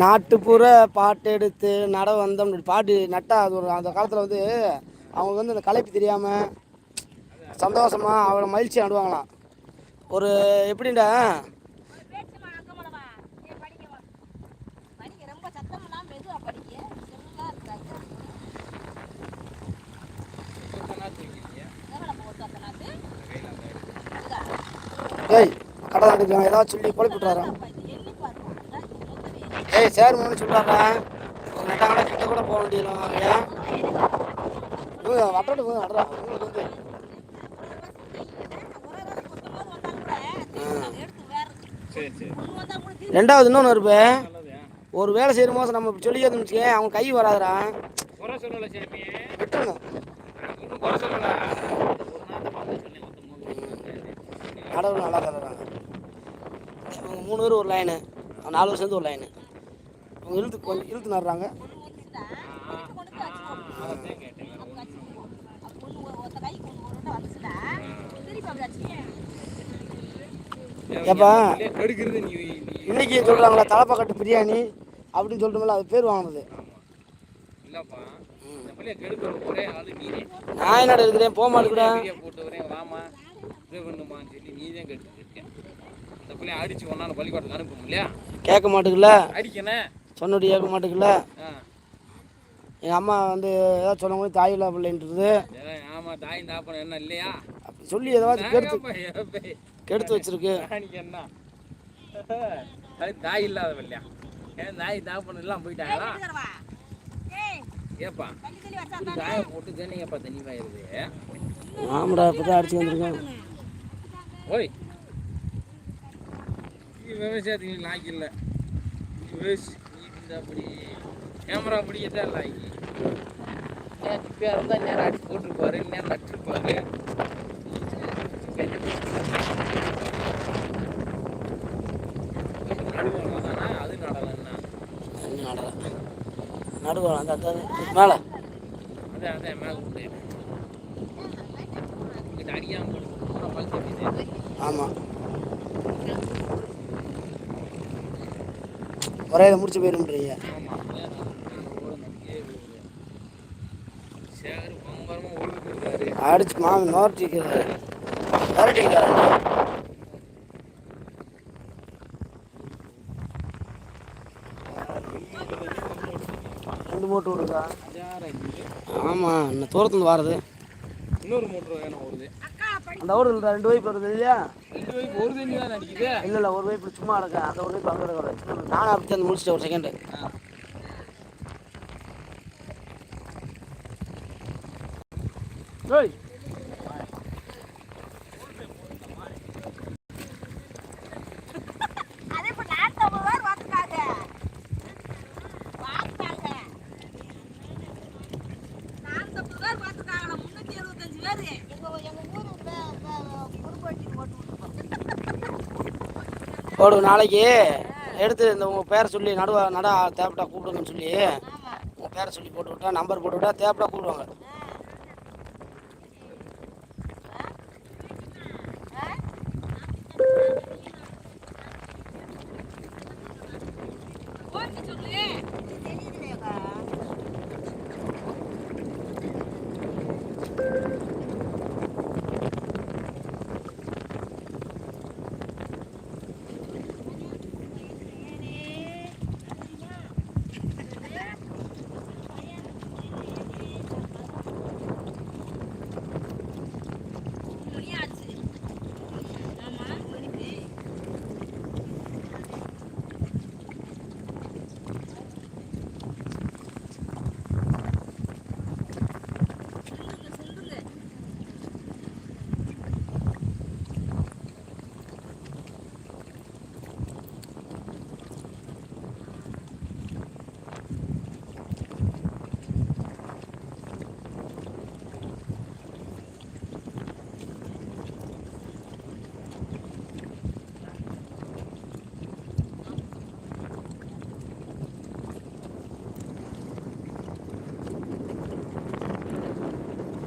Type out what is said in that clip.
நாட்டுப்புற பாட்டு எடுத்து நட வந்தோம் பாட்டு நட்டா அது ஒரு அந்த காலத்தில் வந்து அவங்க வந்து அந்த களைப்பு தெரியாமல் சந்தோஷமாக அவரை மகிழ்ச்சி நடுவாங்களாம். ஒரு எப்படின்டா ஏய் கடை நட்டுக்கலாம் ஏதாவது சொல்லி குழப்பி விட்றாராம் ஏய் சேர் மூணு சொல்கிறாரா நட்டாங்கடா கிட்ட கூட போக வேண்டியதுலாம் ஏன் வட்டோட போய் வட்டுறா உங்களுக்கு வந்து. சரி சரி ரெண்டாவது இன்னொன்று இருப்பே நல்லது ஒரு வேலை செய்கிற போது நம்ம இப்படி சொல்லிக்கிறதுன்னு வச்சுக்கேன் அவங்க கை சாமி. விட்டுருங்க. இன்னும் குறை சொல்லலை ஒரு நாட்டை பார்த்து சொல்லி மொத்தம் கடவுள் நல்லா தர்றாங்க அவங்க மூணு பேர் ஒரு லைனு நாலு பேர் சேர்ந்து ஒரு லைனு அவங்க இழுத்து கொஞ்சம் இழுத்து நடுறாங்க. அதான் ஏப்பா நீ இன்னைக்கு சொல்கிறாங்களா தலைப்பாக்கட்டு பிரியாணி அப்படின்னு சொல்லிட்டுமில்ல அது பேர் வாங்கினது. நான் இந்த பிள்ளைய கெடுக்கிற ஒரே ஆளு நீனே நான் என்னடா இருக்கிறேன் போக மாட்டேங்கிறேன் இந்த பிள்ளைய அடிச்சு ஒன்னால பள்ளிக்கூடத்துக்கு அனுப்ப இல்லையா? கேட்க மாட்டேங்கல அடிக்கணே. சொன்னடி கேட்க மாட்டேங்கல ஆ. எங்கள் அம்மா வந்து ஏதாவது சொன்ன போது தாயில்லா பிள்ளைன்றது. ஆமா தாயும் தாப்பனம் என்ன இல்லையா? அப்படி சொல்லி ஏதாவது கெடுத்து ஏப்பா, ஏப்பா. கெடுத்து வச்சிருக்கு. என்ன? அது தாய் இல்லாத இல்லையா? ஏன் தாய் தாப்பனம் எல்லாம் போயிட்டாங்களா? ஏப்பா தாயை போட்டு தண்ணிங்கப்பா தண்ணி பாயிருது ஆமாடா இப்போ தான் அடிச்சு வந்திருக்கேன். ஓய். விவசாயத்துக்கு லாய்க்கு இல்லை. இந்த அப்படி கேமரா பிடிக்கத்தான் லாய்க்கு ஏன் இருந்தால் நேரம் அடிச்சு போட்டிருப்பாரு நேரம் நட்டுருப்பாரு அது நடலன்னா நடல நடுவாள் அந்த அந்த மேலே. அதான் அதான் மேலே போட்டு பழுத்து ஆமாம் ஒரே இதை முடிச்சு போயிருன்றீங்க இருக்காரு அடிச்சு மாமி நோட்டிக்கிறாரு நோட்டிக்கிறாரு ரெண்டு மூட்டை விடுதா ஆமாம் இன்னும் தூரத்துலேருந்து வாரது. இன்னொரு மோட்டர் வேணும் வருது அந்த இல்லை ரெண்டு வைப்பு வருது இல்லையா? ரெண்டு வைப்பு ஒரு தண்ணி தான் அடிக்குது? இல்லை இல்லை ஒரு வைப்பு சும்மா இருக்கேன் அந்த ஒரு வைப்பு அங்கே இருக்கிற நானும் அப்படி தான் முடிச்சிட்டேன் ஒரு செகண்டு ஏய் போடு நாளைக்கு எடுத்து இந்த உங்கள் பேரை சொல்லி நடுவா நடா தேப்பட்டா கூப்பிடுங்கன்னு சொல்லி உங்கள் பேரை சொல்லி போட்டு விட்டா நம்பர் போட்டு விட்டா தேப்பட்டா கூப்பிடுவாங்க.